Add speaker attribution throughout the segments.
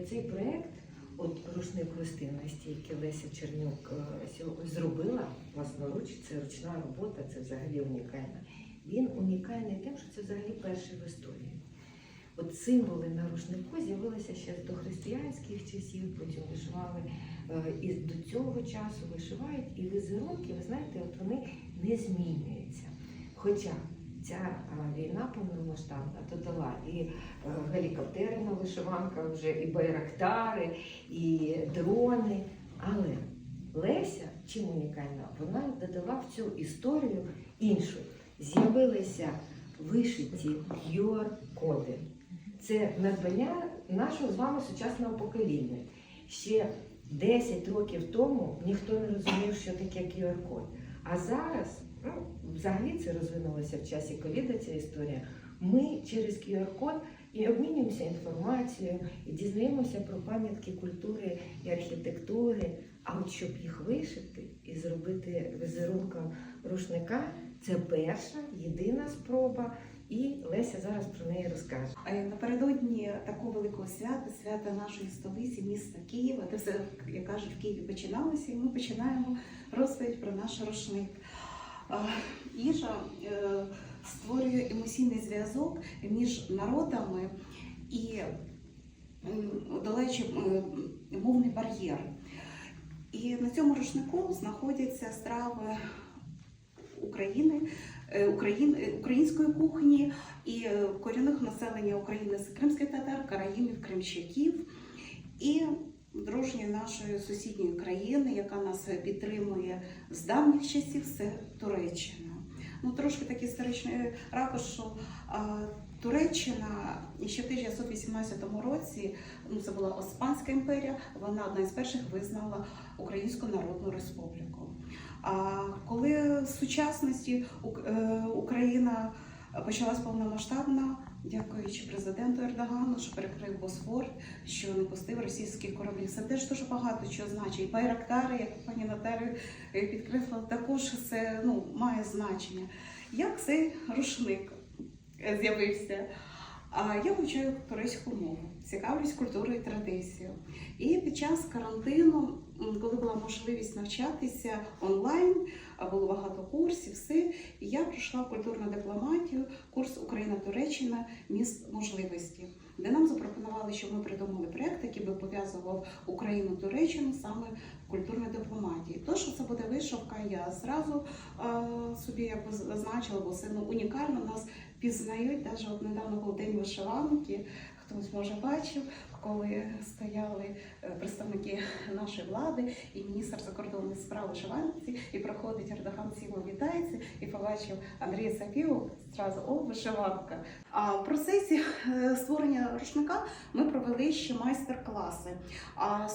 Speaker 1: Цей проєкт, от рушник гостинності, який Леся Чернюк е, зробила власноруч, це ручна робота, це взагалі унікально. Він унікальний тим, що це взагалі перший в історії. От символи на рушнику з'явилися ще з дохристиянських часів, потім вишивали е, і до цього часу вишивають, і візерунки, ви знаєте, от вони не змінюються. Хоча ця е, війна повномасштабна додала і е, гелікоптерна вишиванка, вже і байрактари, і дрони. Але Леся, чим унікальна, вона додала в цю історію іншу. З'явилися вишиті QR-коди. Це надбання нашого з вами сучасного покоління. Ще 10 років тому ніхто не розумів, що таке QR-код. А зараз, ну, взагалі це розвинулося в часі ковіда ця історія. Ми через QR-код і обмінюємося інформацією, і дізнаємося про пам'ятки культури і архітектури. А от щоб їх вишити і зробити візерунком рушника, це перша, єдина спроба. І Леся зараз про неї розкаже.
Speaker 2: Е, Напередодні такого великого свята, свята нашої столиці, міста Києва, де все, як кажуть, в Києві починалося, і ми починаємо розповідь про наш рушник. Е, Їжа е, створює емоційний зв'язок між народами і долаючи мовний бар'єр. І на цьому рушнику знаходяться страви України, е, Україн, е, української кухні і е, корінних населення України з кримських татар, караїмів, кримчаків і дружньої нашої сусідньої країни, яка нас підтримує з давніх часів, це Туреччина. Ну, трошки такий історичний ракурс, що а, Туреччина ще в 1918 році, ну це була Османська імперія, вона одна із перших визнала Українську Народну Республіку. А коли в сучасності е, Україна почалась повномасштабна, дякуючи президенту Ердогану, що перекрив Босфор, що не пустив російські кораблі. Це теж дуже багато чого значить. Байрактари, як пані Наталі е, підкреслила, також це ну, має значення. Як цей рушник е, з'явився? Я вивчаю турецьку мову, цікавлюсь культурою і традицією. І під час карантину, коли була можливість навчатися онлайн, було багато курсів, все, і я пройшла культурну дипломатію, курс Україна-Туреччина міст можливості, де нам запропонували, що ми придумали проект, який би пов'язував Україну Туреччину саме в культурній дипломатії. То, що це буде вишивка, я зразу собі якби зазначила, бо це ну, унікально нас пізнають. Навіть от недавно був день вишиванки. Хтось може бачив, коли стояли е, представники нашої влади і міністр закордонних справ вишиванці, і проходить Ердоган Сімо вітається і побачив Андрія Сапіву, зразу о, вишиванка. А в процесі е, створення рушника ми провели ще майстер-класи. А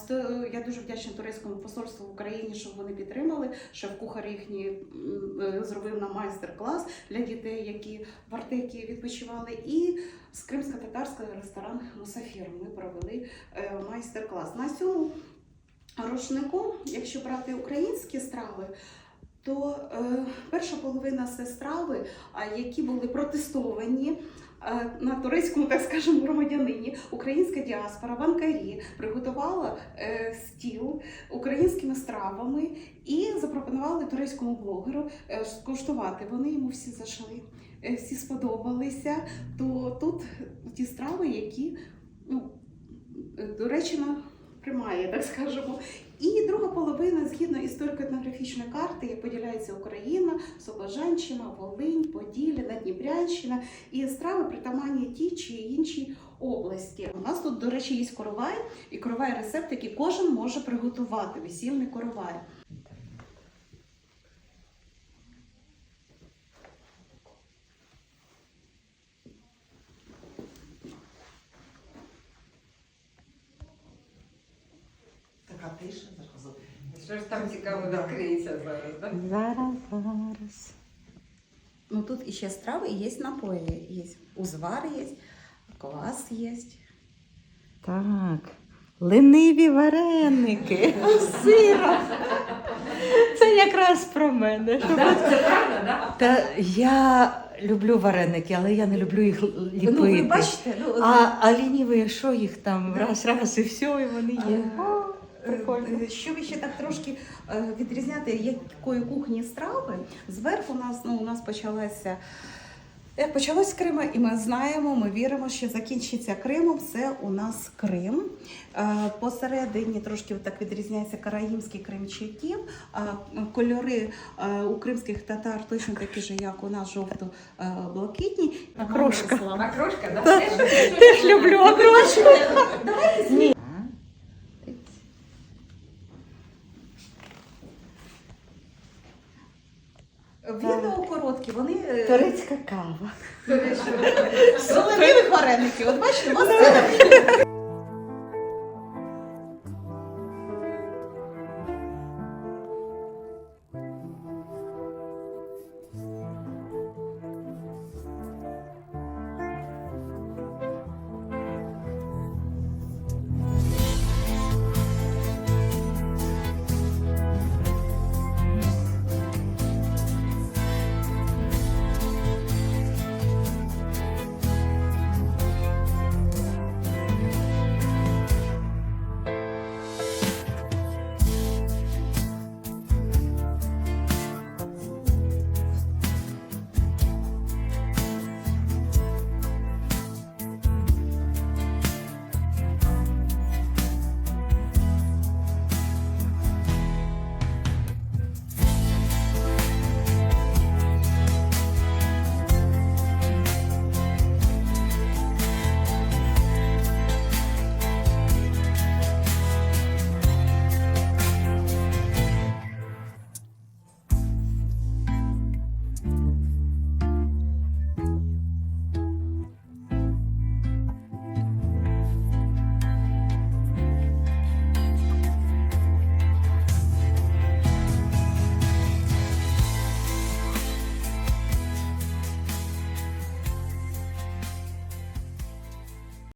Speaker 2: я дуже вдячна турецькому посольству в Україні, що вони підтримали. Шеф-кухар їхній м, е, зробив нам майстер-клас для дітей, які в Артекі відпочивали. І з кримсько-татарського ресторану Мусафір ми провели е, майстер-клас. На цьому рушнику, якщо брати українські страви, то е, перша половина це страви, які були протестовані. е, На турецькому, так скажемо, громадянині українська діаспора, банкарі приготувала е, стіл українськими стравами і запропонували турецькому блогеру е, скуштувати. Вони йому всі зайшли, е, всі сподобалися. То тут ті страви, які ну, е, Туреччина приймає, так скажемо. І друга половина, згідно історико-етнографічної карти, поділяється Україна, Собожанщина, Волинь, Поділля, Надніпрянщина і страви притаманні ті чи інші області. У нас тут, до речі, є коровай і коровай рецепт, який кожен може приготувати. Весільний коровай.
Speaker 3: Така тиша зразу.
Speaker 1: Що ж там цікаво відкриється зараз, так?
Speaker 4: Зараз, зараз.
Speaker 2: Ну тут іще страви, є напої, є узвар, є, квас є.
Speaker 4: Так. Лениві вареники з сиром. Це якраз про мене.
Speaker 1: Це правда, так?
Speaker 4: Та я, люблю вареники, але я не люблю їх ліпити.
Speaker 2: Ну, ви бачите, ну,
Speaker 4: А, а лініві, що їх там раз, раз і все, і вони є. О, прикольно.
Speaker 2: Е, Щоб ще так трошки е, відрізняти, якої кухні страви, зверху у нас, ну, у нас почалася. Як почалось з Крима, і ми знаємо, ми віримо, що закінчиться Кримом. Це у нас Крим. Е, Посередині трошки так відрізняється караїмський кримчаків. Кольори у кримських татар точно такі ж, як у нас жовто-блакитні.
Speaker 4: Окрошка.
Speaker 1: Окрошка, да?
Speaker 4: Теж люблю окрошку. Ні.
Speaker 2: Вони е,
Speaker 4: Турецька кава.
Speaker 2: соломіві вареники. От бачите, у вас